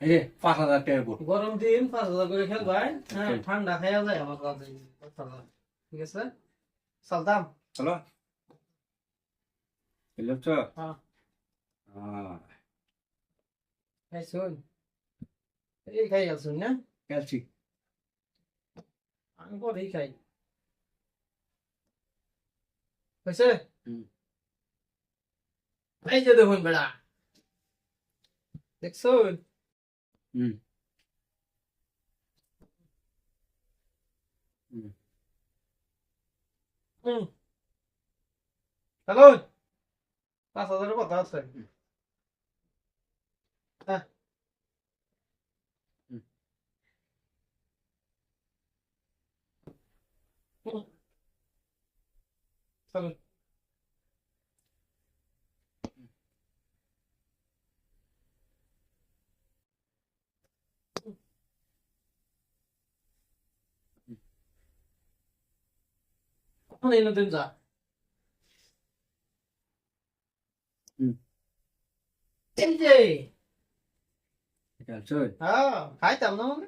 এই যে পাঁচ হাজার টাকা বোর্ড গরম দিন পাঁচ হাজার করে খেল ভাই। হ্যাঁ Okay. ঠান্ডা খাইয়া যায় আমার কাছে ঠিক আছে? চলতাম চলো বুঝলি তো? হ্যাঁ। হ্যাঁ। শুন। এই খাই আসুন না? খেলছি। আমি পরেই খাই। হয়েছে? এই যে দেখুন বেড়া। দেখছুন হুম হুম হুম হ্যালো পাঁচ হাজারের কথা আছে হ্যাঁ হুম। হুম। এখন এই নতুন যা। এই যে হ্যাঁ খাইতাম না মানে।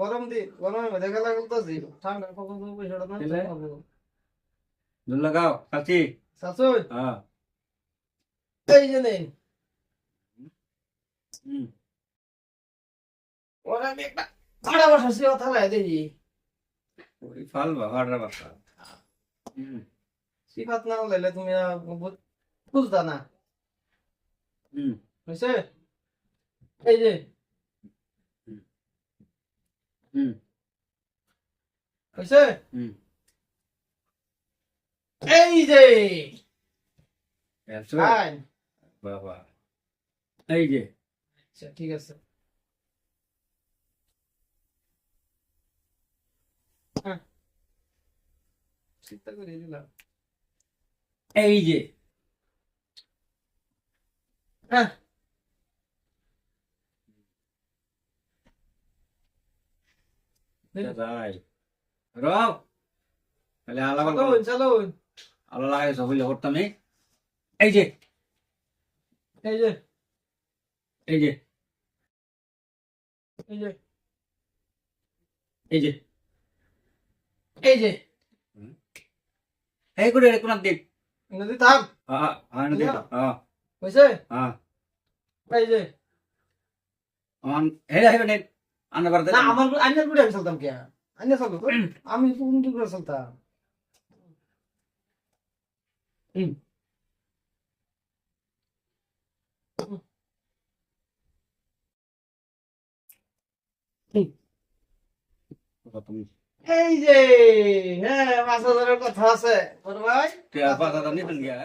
গরম দি গরমের মধ্যে খেলা করতেছি ঠান্ডা কখন পয়সাটা না লাগাও খেলছি শাশুন হ্যাঁ এই যে নেই ওরা আমি একটা ভাড়া বাসা সে কথা লাই দিই ওই ফাল বাবার বাসা হুম সিফাত না হলে তুমি বুঝতা না বুঝছে এই যে বুঝছে এই যে বাবা এই যে আচ্ছা ঠিক আছে হ্যাঁ চিন্তা করে দিলাম এই যে। হ্যাঁ রব তাহলে আলাদা চালুন চালুন আলাদা লাগে সব করতাম এই যে। এই যে। এই যে। এই যে। এই যে। এই যে। এই করে কোন দিক নদী থাক হ্যাঁ হ্যাঁ নদী হ্যাঁ বুঝছে হ্যাঁ এই যে। অন হেরে হেরে নে আনা বার না আমার আইনের গুড়ে আমি চলতাম কে আইনে চলতো আমি কোন দিক করে চলতাম তুমি। এই যে হ্যাঁ। পাঁচ হাজারের কথা আছে বড় ভাই টিয়া পাতা নিতেন গিয়া